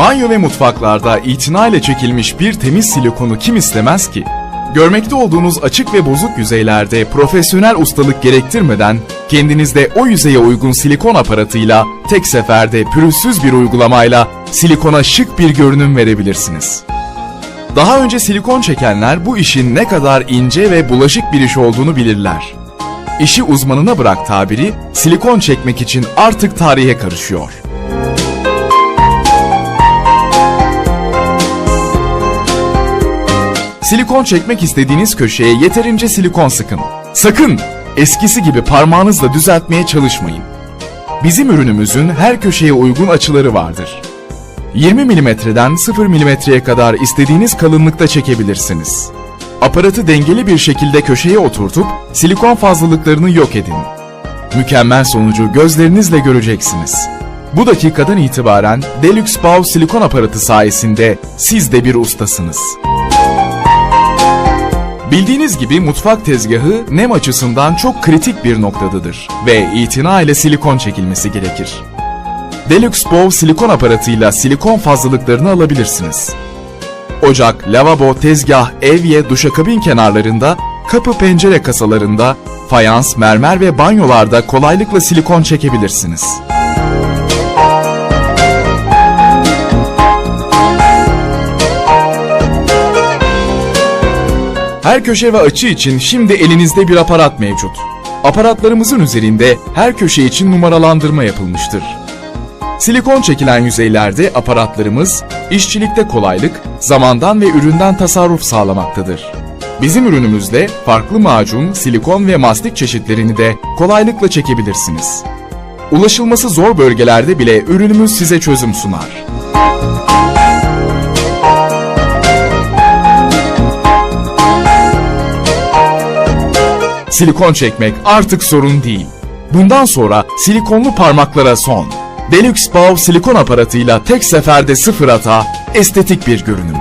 Banyo ve mutfaklarda itinayla çekilmiş bir temiz silikonu kim istemez ki? Görmekte olduğunuz açık ve bozuk yüzeylerde profesyonel ustalık gerektirmeden kendinizde o yüzeye uygun silikon aparatıyla tek seferde pürüzsüz bir uygulamayla silikona şık bir görünüm verebilirsiniz. Daha önce silikon çekenler bu işin ne kadar ince ve bulaşık bir iş olduğunu bilirler. İşi uzmanına bırak tabiri, silikon çekmek için artık tarihe karışıyor. Silikon çekmek istediğiniz köşeye yeterince silikon sıkın. Sakın eskisi gibi parmağınızla düzeltmeye çalışmayın. Bizim ürünümüzün her köşeye uygun açıları vardır. 20 milimetreden 0 milimetreye kadar istediğiniz kalınlıkta çekebilirsiniz. Aparatı dengeli bir şekilde köşeye oturtup silikon fazlalıklarını yok edin. Mükemmel sonucu gözlerinizle göreceksiniz. Bu dakikadan itibaren Deluxe Bow silikon aparatı sayesinde siz de bir ustasınız. Bildiğiniz gibi mutfak tezgahı nem açısından çok kritik bir noktadadır ve itina ile silikon çekilmesi gerekir. Deluxe Bow silikon aparatıyla silikon fazlalıklarını alabilirsiniz. Ocak, lavabo, tezgah, evye, duşakabin kenarlarında, kapı pencere kasalarında, fayans, mermer ve banyolarda kolaylıkla silikon çekebilirsiniz. Her köşe ve açı için şimdi elinizde bir aparat mevcut. Aparatlarımızın üzerinde her köşe için numaralandırma yapılmıştır. Silikon çekilen yüzeylerde aparatlarımız işçilikte kolaylık, zamandan ve üründen tasarruf sağlamaktadır. Bizim ürünümüzde farklı macun, silikon ve mastik çeşitlerini de kolaylıkla çekebilirsiniz. Ulaşılması zor bölgelerde bile ürünümüz size çözüm sunar. Silikon çekmek artık sorun değil. Bundan sonra silikonlu parmaklara son. Deluxe Bow silikon aparatıyla tek seferde sıfır hata, estetik bir görünüm.